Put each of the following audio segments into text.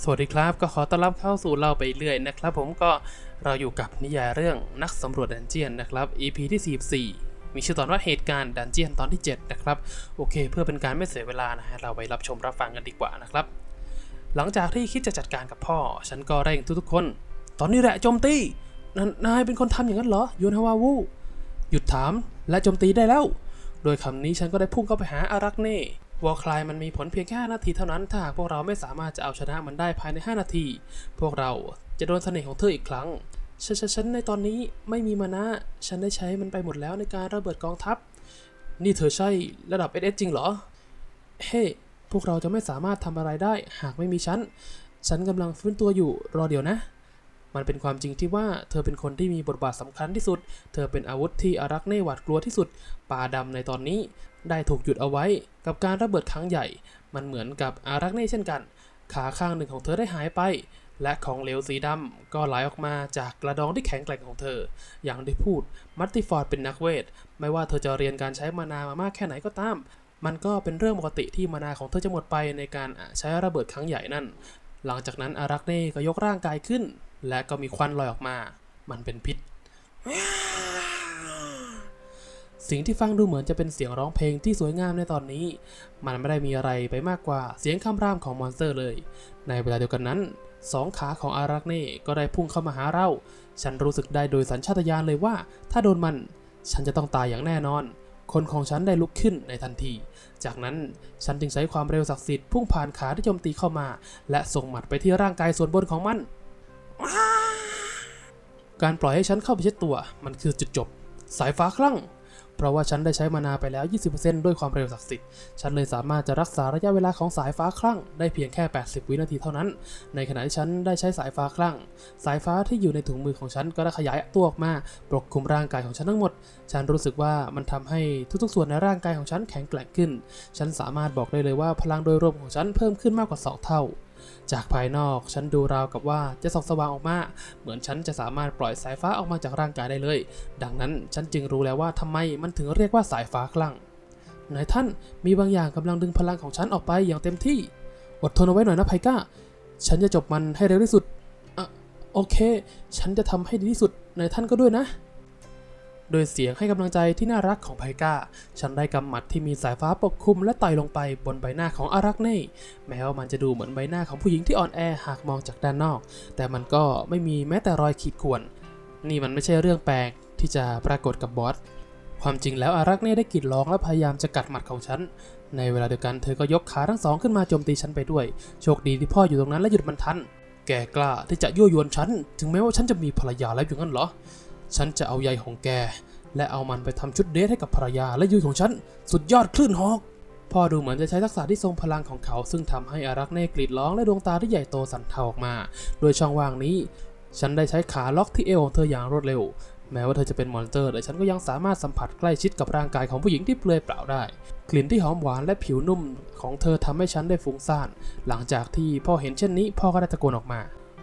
สวัสดีครับก็ขอต้อนรับเข้าสู่เราไปเรื่อยนะครับผมก็เราอยู่กับนิยายเรื่องนักสำรวจดันเจียนนะครับ EP ที่ 44 มีชื่อตอนว่าเหตุการณ์ดันเจียนตอนที่ 7 นะครับ โอเค เพื่อเป็นการไม่เสียเวลานะฮะเราไปรับชมรับฟังกันดีกว่านะครับ หลังจากที่คิดจะจัดการกับพ่อ ฉันก็เร่งทุกๆคน ตอนนี้แหละโจมตีนนายเป็นคนทำอย่างนั้นเหรอยูนฮาวาวูหยุดถามและโจมตีได้แล้ว โดยคำนี้ฉันก็ได้พุ่งเข้าไปหาอารักเน่ วอลคลายมันมีผลเพียงแค่5นาทีเท่านั้น ถ้าหากพวกเราไม่สามารถจะเอาชนะมันได้ภายใน 5 นาที พวกเราจะโดนเสน่ห์ของเธออีกครั้งฉนฉนฉันในตอนนี้ไม่มีมานะ ฉันได้ใช้มันไปหมดแล้วในการระเบิดกองทัพ นี่เธอใช่ระดับ SS จริงเหรอ เฮ้พวกเราจะไม่สามารถทำอะไรได้ หากไม่มีฉัน ฉันกำลังฟื้นตัวอยู่ รอเดี๋ยวนะ มันเป็นความจริงที่ว่าเธอเป็นคนที่มีบทบาทสำคัญที่สุด เธอเป็นอาวุธที่อารักเน่หวาดกลัวที่สุด ป่าดำในตอนนี้ ได้ถูกหยุดเอาไว้ กับการระเบิดครั้งใหญ่ มันเหมือนกับอารักเน่เช่นกัน ขาข้างหนึ่งของเธอได้หายไป และของเหลวสีดำก็ไหลออกมาจากกระดองที่แข็งแกร่งของเธอ อย่างที่พูด มัตติฟอร์ดเป็นนักเวท ไม่ว่าเธอจะเรียนการใช้มานามามากแค่ไหนก็ตาม มันก็เป็นเรื่องปกติที่มานาของเธอจะหมดไปในการใช้ระเบิดครั้งใหญ่นั่นหลังจากนั้นอารักเน่ก็ยกร่างกายขึ้น และก็มีควันลอยออกมา มันเป็นพิษ สิ่งที่ฟังดูเหมือนจะเป็นเสียงร้องเพลงที่สวยงามในตอนนี้ มันไม่ได้มีอะไรไปมากกว่าเสียงคำรามของมอนสเตอร์เลย ในเวลาเดียวกันนั้นสองขาของอารักเน่ก็ได้พุ่งเข้ามาหาเรา ฉันรู้สึกได้โดยสัญชาตญาณเลยว่า ถ้าโดนมัน ฉันจะต้องตายอย่างแน่นอน คนของฉันได้ลุกขึ้นในทันที จากนั้นฉันจึงใช้ความเร็วศักดิ์สิทธิ์พุ่งผ่านขาที่โจมตีเข้ามา และส่งหมัดไปที่ร่างกายส่วนบนของมัน การปล่อยให้ฉันเข้าไปเช็ดตัว มันคือจุดจบ สายฟ้าคลั่ง เพราะว่าฉันได้ใช้มานาไปแล้ว 20%ด้วยความเร็วศักดิ์สิทธิ์ ฉันเลยสามารถจะรักษาระยะเวลาของสายฟ้าคลั่ง ได้เพียงแค่ 80 วินาทีเท่านั้น ในขณะที่ฉันได้ใช้สายฟ้าคลั่ง สายฟ้าที่อยู่ในถุงมือของฉันก็ได้ขยายตัวออกมาปกคลุมร่างกายของฉันทั้งหมด ฉันรู้สึกว่ามันทำให้ทุกๆ ส่วนในร่างกายของฉันแข็งแกร่งขึ้น ฉันสามารถบอกได้เลยว่าพลังโดยรวมของฉันเพิ่มขึ้นมากกว่า 2 เท่า จากภายนอกฉันดูราวกับว่าจะส่องสว่างออกมา เหมือนฉันจะสามารถปล่อยสายฟ้าออกมาจากร่างกายได้เลย ดังนั้นฉันจึงรู้แล้วว่าทำไมมันถึงเรียกว่าสายฟ้าคลั่งนายท่านมีบางอย่างกำลังดึงพลังของฉันออกไปอย่างเต็มที่ อดทนเอาไว้หน่อยนะไพก้า ฉันจะจบมันให้เร็วที่สุดอะโอเค ฉันจะทำให้ดีที่สุดนายท่านก็ด้วยนะ โดยเสียงให้กำลังใจที่น่ารักของไพก้า ฉันได้กำหมัดที่มีสายฟ้าปกคลุมและไต่ลงไปบนใบหน้าของอารักเน่แม้ว่ามันจะดูเหมือนใบหน้าของผู้หญิงที่อ่อนแอหากมองจากด้านนอก แต่มันก็ไม่มีแม้แต่รอยขีดข่วน นี่มันไม่ใช่เรื่องแปลกที่จะปรากฏกับบอสความจริงแล้วอารักเน่ได้กรีดร้องและพยายามจะกัดหมัดของฉัน ในเวลาเดียวกันเธอก็ยกขาทั้งสองขึ้นมาโจมตีฉันไปด้วย โชคดีที่พ่ออยู่ตรงนั้นและหยุดมันทัน แกกล้าที่จะยั่วยวนฉัน ถึงแม้ว่าฉันจะมีภรรยาแล้วอย่างนั้นเหรอ ฉันจะเอาใยของแก และเอามันไปทำชุดเดทให้กับภรรยาและยุยของฉัน สุดยอดคลื่นฮอกพ่อดูเหมือนจะใช้ทักษะที่ทรงพลังของเขา ซึ่งทำให้อารักเน่กรีดร้องและดวงตาที่ใหญ่โตสั่นเทาออกมา โดยช่องว่างนี้ ฉันได้ใช้ขาล็อกที่เอวของเธออย่างรวดเร็ว แม้ว่าเธอจะเป็นมอนสเตอร์ แต่ฉันก็ยังสามารถสัมผัสใกล้ชิดกับร่างกายของผู้หญิงที่เปลือยเปล่าได้ กลิ่นที่หอมหวานและผิวนุ่มของเธอทำให้ฉันได้ฟุ้งซ่าน หลังจากที่พ่อเห็นเช่นนี้ พ่อก็ได้ตะโกนออกมา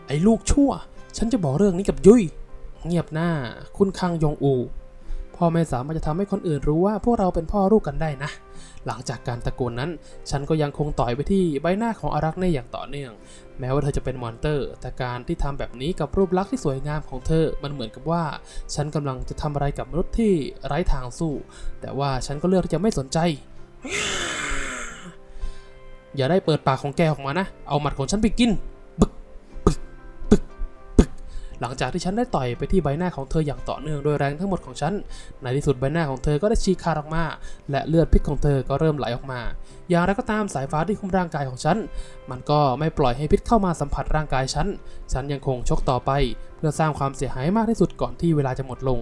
ไอ้ลูกชั่ว ฉันจะบอกเรื่องนี้กับยุย เงียบหน้า คุณคังยองอู พ่อไม่สามารถจะทำให้คนอื่นรู้ว่าพวกเราเป็นพ่อลูกกันได้นะ หลังจากการตะโกนนั้น ฉันก็ยังคงต่อยไปที่ใบหน้าของอารักเน่อย่างต่อเนื่อง แม้ว่าเธอจะเป็นมอนเตอร์ แต่การที่ทำแบบนี้กับรูปลักษณ์ที่สวยงามของเธอ มันเหมือนกับว่า ฉันกำลังจะทำอะไรกับมนุษย์ที่ไร้ทางสู้ แต่ว่าฉันก็เลือกที่จะไม่สนใจ อย่าได้เปิดปากของแกออกมานะ เอาหมัดของฉันไปกิน หลังจากที่ฉันได้ต่อยไปที่ใบหน้าของเธออย่างต่อเนื่องโดยแรงทั้งหมดของฉัน ในที่สุดใบหน้าของเธอก็ได้ฉีกขาดออกมา และเลือดพิษของเธอก็เริ่มไหลออกมา อย่างไรก็ตามสายฟ้าที่คุมร่างกายของฉัน มันก็ไม่ปล่อยให้พิษเข้ามาสัมผัสร่างกายฉัน ฉันยังคงชกต่อไป เพื่อสร้างความเสียหายมากที่สุดก่อนที่เวลาจะหมดลง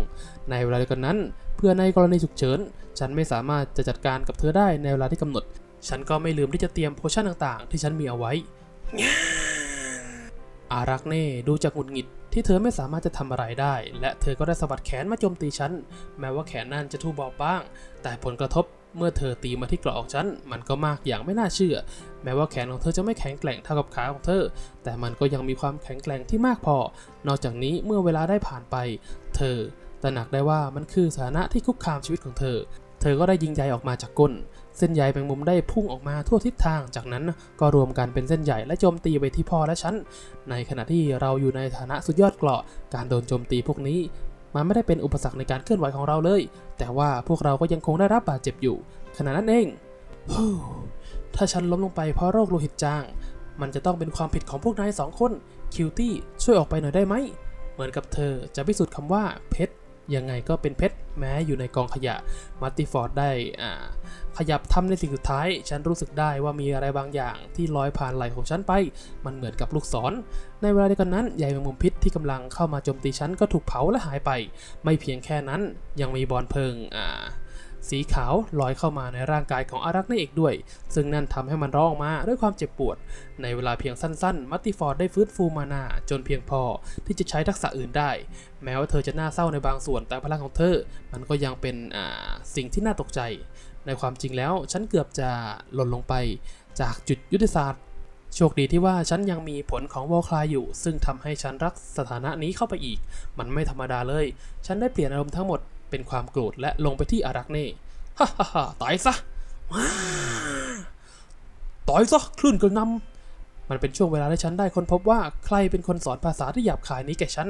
ในเวลาเดียวกันนั้น เพื่อในกรณีฉุกเฉิน ฉันไม่สามารถจะจัดการกับเธอได้ในเวลาที่กำหนด ฉันก็ไม่ลืมที่จะเตรียมโพชั่นต่างๆ ที่ฉันมีเอาไว้ อารักเน่ดูจากหงุดหงิดที่เธอไม่สามารถจะทำอะไรได้ และเธอก็ได้สะบัดแขนมาโจมตีฉัน แม้ว่าแขนนั้นจะทูบอบบาง แต่ผลกระทบเมื่อเธอตีมาที่เกราะของฉัน มันก็มากอย่างไม่น่าเชื่อ แม้ว่าแขนของเธอจะไม่แข็งแกร่งเท่ากับขาของเธอ แต่มันก็ยังมีความแข็งแกร่งที่มากพอ นอกจากนี้เมื่อเวลาได้ผ่านไป เธอตระหนักได้ว่ามันคือสถานะที่คุกคามชีวิตของเธอ เธอก็ได้ยิงใยออกมาจากก้น เส้นใยแมงมุมได้พุ่งออกมาทั่วทิศทาง จากนั้นก็รวมกันเป็นเส้นใหญ่และโจมตีไปที่พ่อและฉัน ในขณะที่เราอยู่ในฐานะสุดยอดเกราะ การโดนโจมตีพวกนี้ มันไม่ได้เป็นอุปสรรคในการเคลื่อนไหวของเราเลย แต่ว่าพวกเราก็ยังคงได้รับบาดเจ็บอยู่ ขณะนั้นเอง ถ้าฉันล้มลงไปเพราะโรคโลหิตจาง มันจะต้องเป็นความผิดของพวกนายสองคน คิวตี้ช่วยออกไปหน่อยได้ไหม เหมือนกับเธอจะพิสูจน์คำว่าเพชร ยังไงก็เป็นเพชรแม้อยู่ในกองขยะมัตติฟอร์ดได้อ่าขยับทำในสิ่งสุดท้าย ฉันรู้สึกได้ว่ามีอะไรบางอย่างที่ลอยผ่านไหล่ของฉันไป มันเหมือนกับลูกศร ในเวลาเดียวกันนั้นใยแมงมุมพิษที่กำลังเข้ามาโจมตีฉันก็ถูกเผาและหายไป ไม่เพียงแค่นั้นยังมีบอลเพลิงอ่า สีขาวลอยเข้ามาในร่างกายของอารักษ์นั่นเองด้วย ซึ่งนั่นทำให้มันร้องมาด้วยความเจ็บปวด ในเวลาเพียงสั้นๆ มัตติฟอร์ดได้ฟื้นฟูมานาจนเพียงพอที่จะใช้ทักษะอื่นได้ แม้ว่าเธอจะน่าเศร้าในบางส่วนแต่พลังของเธอ มันก็ยังเป็นอ่าสิ่งที่น่าตกใจ ในความจริงแล้วฉันเกือบจะหล่นลงไป จากจุดยุทธศาสตร์โชคดีที่ว่าฉันยังมีผลของวอลคลายอยู่ ซึ่งทำให้ฉันรักสถานะนี้เข้าไปอีก มันไม่ธรรมดาเลย ฉันได้เปลี่ยนอารมณ์ทั้งหมด เป็นความโกรธและลงไปที่อารักเน่ฮ่าฮ่าฮ่าตายซะว้าตายซะคลื่นกระนำมันเป็นช่วงเวลาที่ฉันได้ค้นพบว่าใครเป็นคนสอนภาษาที่หยาบคายนี้แก่ฉัน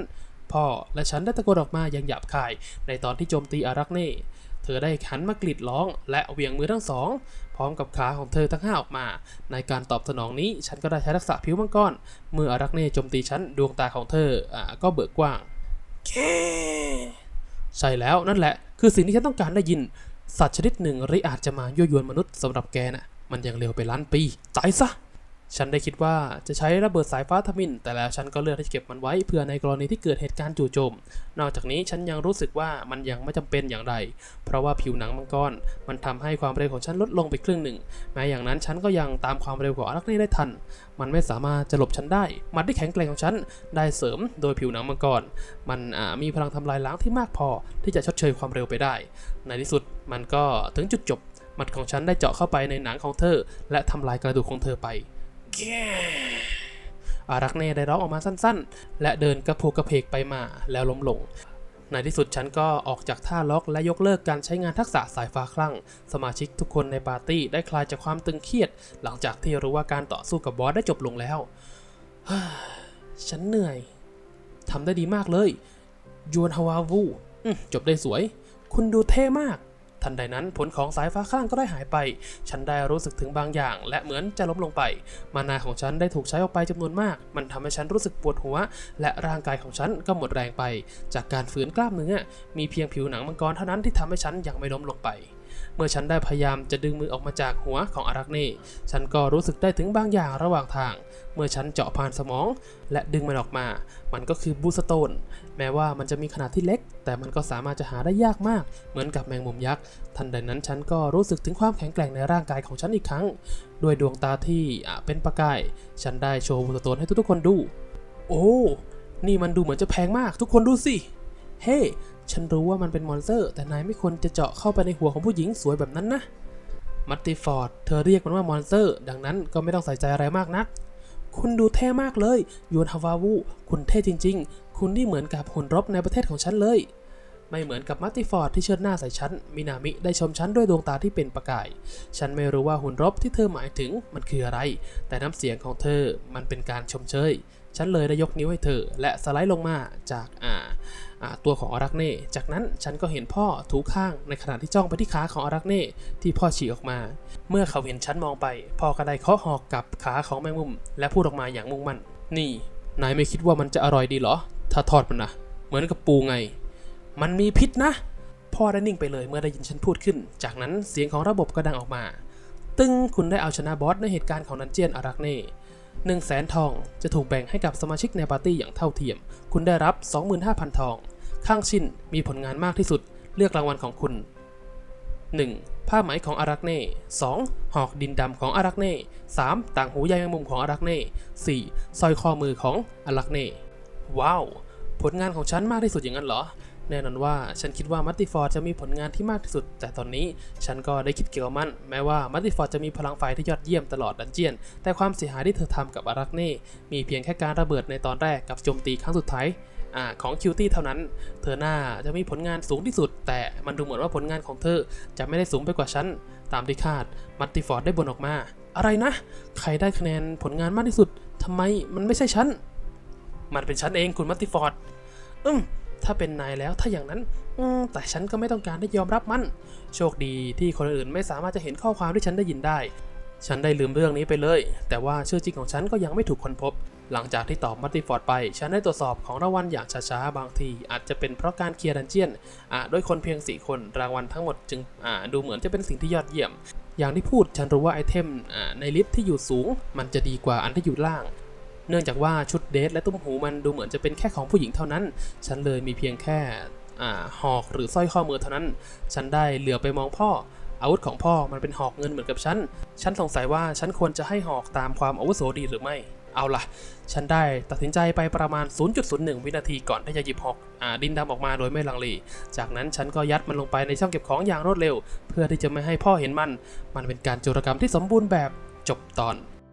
พ่อและฉันได้ตะโกนออกมาอย่างหยาบคาย ในตอนที่โจมตีอารักเน่ เธอได้หันมากรีดร้อง และเหวี่ยงมือทั้งสอง พร้อมกับขาของเธอทั้งห้าออกมา ในการตอบสนองนี้ฉันก็ได้ใช้ทักษะผิวมังกรเมื่ออารักเน่โจมตีฉันดวงตาของเธออ่าก็เบิกกว้าง ใช่แล้วนั่นแหละ คือสิ่งที่ฉันต้องการได้ยิน สัตว์ชนิดหนึ่งริอาจจะมายั่วยวนมนุษย์สำหรับแกน่ะมันยังเร็วไปล้านปีตายซะ ฉันได้คิดว่าจะใช้ระเบิดสายฟ้าทมิน แต่แล้วฉันก็เลือกที่จะเก็บมันไว้เพื่อในกรณีที่เกิดเหตุการณ์จู่โจม นอกจากนี้ฉันยังรู้สึกว่ามันยังไม่จำเป็นอย่างใดเพราะว่าผิวหนังมังกรมันทำให้ความเร็วของฉันลดลงไปครึ่งหนึ่ง แม้อย่างนั้นฉันก็ยังตามความเร็วของอารักนี่ได้ทัน มันไม่สามารถจะหลบฉันได้ มันที่แข็งแกร่งของฉันได้เสริมโดยผิวหนังมังกร มันมีพลังทำลายล้างที่มากพอที่จะชดเชยความเร็วไปได้ ในที่สุดมันก็ถึงจุดจบ มัดของฉันได้เจาะเข้าไปในหนังของเธอ และทำลายกระดูกของเธอไป อารักเน่ได้ร้องออกมาสั้นๆ และเดินกระโพกกระเพกไปมาแล้วล้มลง ในที่สุดฉันก็ออกจากท่าล็อกและยกเลิกการใช้งานทักษะสายฟ้าคลั่ง สมาชิกทุกคนในปาร์ตี้ได้คลายจากความตึงเครียด หลังจากที่รู้ว่าการต่อสู้กับบอสได้จบลงแล้วฉันเหนื่อยทำได้ดีมากเลยยวนฮาวาวูจบได้สวย คุณดูเท่มาก ทันใดนั้นผลของสายฟ้าข้างก็ได้หายไป ฉันได้รู้สึกถึงบางอย่าง และเหมือนจะล้มลงไป มานาของฉันได้ถูกใช้ออกไปจำนวนมาก มันทำให้ฉันรู้สึกปวดหัว และร่างกายของฉันก็หมดแรงไป จากการฝืนกล้ามเนื้อ มีเพียงผิวหนังมังกรเท่านั้นที่ทำให้ฉันยังไม่ล้มลงไปเมื่อฉันได้พยายามจะดึงมือออกมาจากหัวของอารักเน่ฉันก็รู้สึกได้ถึงบางอย่างระหว่างทาง เมื่อฉันเจาะผ่านสมอง และดึงมันออกมา มันก็คือบูสโตน แม้ว่ามันจะมีขนาดที่เล็ก แต่มันก็สามารถจะหาได้ยากมาก เหมือนกับแมงมุมยักษ์ ทันใดนั้นฉันก็รู้สึกถึงความแข็งแกร่งในร่างกายของฉันอีกครั้ง ด้วยดวงตาที่อะเป็นประกาย ฉันได้โชว์บูสโตนให้ทุกๆคนดู โอ้ นี่มันดูเหมือนจะแพงมาก ทุกคนดูสิ เฮ้ฉันรู้ว่ามันเป็นมอนสเตอร์ แต่นายไม่ควรจะเจาะเข้าไปในหัวของผู้หญิงสวยแบบนั้นนะ มัตติฟอร์ด เธอเรียกมันว่ามอนสเตอร์ ดังนั้นก็ไม่ต้องใส่ใจอะไรมากนักคุณดูเท่มากเลยยวนฮาวาวู คุณเท่จริง คุณนี่เหมือนกับหุ่นรบในประเทศของฉันเลย ไม่เหมือนกับมัตติฟอร์ดที่เชิดหน้าใส่ฉัน มินามิได้ชมฉันด้วยดวงตาที่เป็นประกาย ฉันไม่รู้ว่าหุ่นรบที่เธอหมายถึงมันคืออะไร แต่น้ำเสียงของเธอมันเป็นการชมเชย ฉันเลยได้ยกนิ้วให้เธอ และสไลด์ลงมาจากอ่าอ่าตัวของอารักเน่ จากนั้นฉันก็เห็นพ่อถูข้างในขณะที่จ้องไปที่ขาของอารักเน่ที่พ่อฉีกออกมา เมื่อเขาเห็นฉันมองไป พ่อก็ได้เคาะหอกกับขาของแมงมุม และพูดออกมาอย่างมุ่งมั่น นี่ นายไม่คิดว่ามันจะอร่อยดีเหรอ ถ้าทอดมันนะเหมือนกับปูไง มันมีพิษนะ พ่อได้นิ่งไปเลยเมื่อได้ยินฉันพูดขึ้น จากนั้นเสียงของระบบก็ดังออกมา ตึงคุณได้เอาชนะบอสในเหตุการณ์ของนันเจียนอารักเน่หนึ่งแสนทองจะถูกแบ่งให้กับสมาชิกในปาร์ตี้อย่างเท่าเทียม คุณได้รับ 25,000 ทอง ข้างชินมีผลงานมากที่สุด เลือกรางวัลของคุณ 1. ผ้าไหมของอารักเน่ 2. หอกดินดำของอารักเน่ 3. ต่างหูใยแมงมุมของอารักเน่ 4. สร้อยข้อมือของอารักเน่ ว้าว ผลงานของฉันมากที่สุดอย่างนั้นเหรอ แน่นอนว่าฉันคิดว่ามัตติฟอร์จะมีผลงานที่มากที่สุด แต่ตอนนี้ฉันก็ได้คิดเกี่ยวกับมัน แม้ว่ามัตติฟอร์จะมีพลังไฟที่ยอดเยี่ยมตลอดดันเจียน แต่ความเสียหายที่เธอทำกับอารักเน่ มีเพียงแค่การระเบิดในตอนแรกกับโจมตีครั้งสุดท้าย อของคิวตี้เท่านั้น เธอหน้าจะมีผลงานสูงที่สุด แต่มันดูเหมือนว่าผลงานของเธอจะไม่ได้สูงไปกว่าฉัน ตามที่คาด มัตติฟอร์ดได้บ่นออกมา อะไรนะ ใครได้คะแนนผลงานมากที่สุดทำไมมันไม่ใช่ฉัน มันเป็นฉันเองคุณมัตติฟอร์ด อืมถ้าเป็นนายแล้วถ้าอย่างนั้น อืมแต่ฉันก็ไม่ต้องการได้ยอมรับมัน โชคดีที่คนอื่นไม่สามารถจะเห็นข้อความที่ฉันได้ยินได้ ฉันได้ลืมเรื่องนี้ไปเลย แต่ว่าชื่อจริงของฉันก็ยังไม่ถูกค้นพบ หลังจากที่ตอบมัตติฟอร์ดไป ฉันได้ตรวจสอบของรางวัลอย่างช้าๆ บางที อาจจะเป็นเพราะการเคลียร์ดันเจียนอ่าด้วยคนเพียง 4 คนรางวัลทั้งหมดจึงอ่าดูเหมือนจะเป็นสิ่งที่ยอดเยี่ยม อย่างที่พูดฉันรู้ว่าไอเทมอ่าในลิสต์ที่อยู่สูง มันจะดีกว่าอันที่อยู่ล่าง เนื่องจากว่าชุดเดทและตุ้มหูมันดูเหมือนจะเป็นแค่ของผู้หญิงเท่านั้น ฉันเลยมีเพียงแค่อ่าหอกหรือสร้อยข้อมือเท่านั้น ฉันได้เหลือไปมองพ่ออาวุธของพ่อมันเป็นหอกเงินเหมือนกับฉัน ฉันสงสัยว่าฉันควรจะให้หอกตามความอาวุโสดีหรือไม่ เอาล่ะ ฉันได้ตัดสินใจไปประมาณ 0.01 วินาทีก่อนที่จะหยิบหอกอดินดำออกมาโดยไม่ลังเล จากนั้นฉันก็ยัดมันลงไปในช่องเก็บของอย่างรวดเร็ว เพื่อที่จะไม่ให้พ่อเห็นมัน มันเป็นการโจรกรรมที่สมบูรณ์แบบจบตอน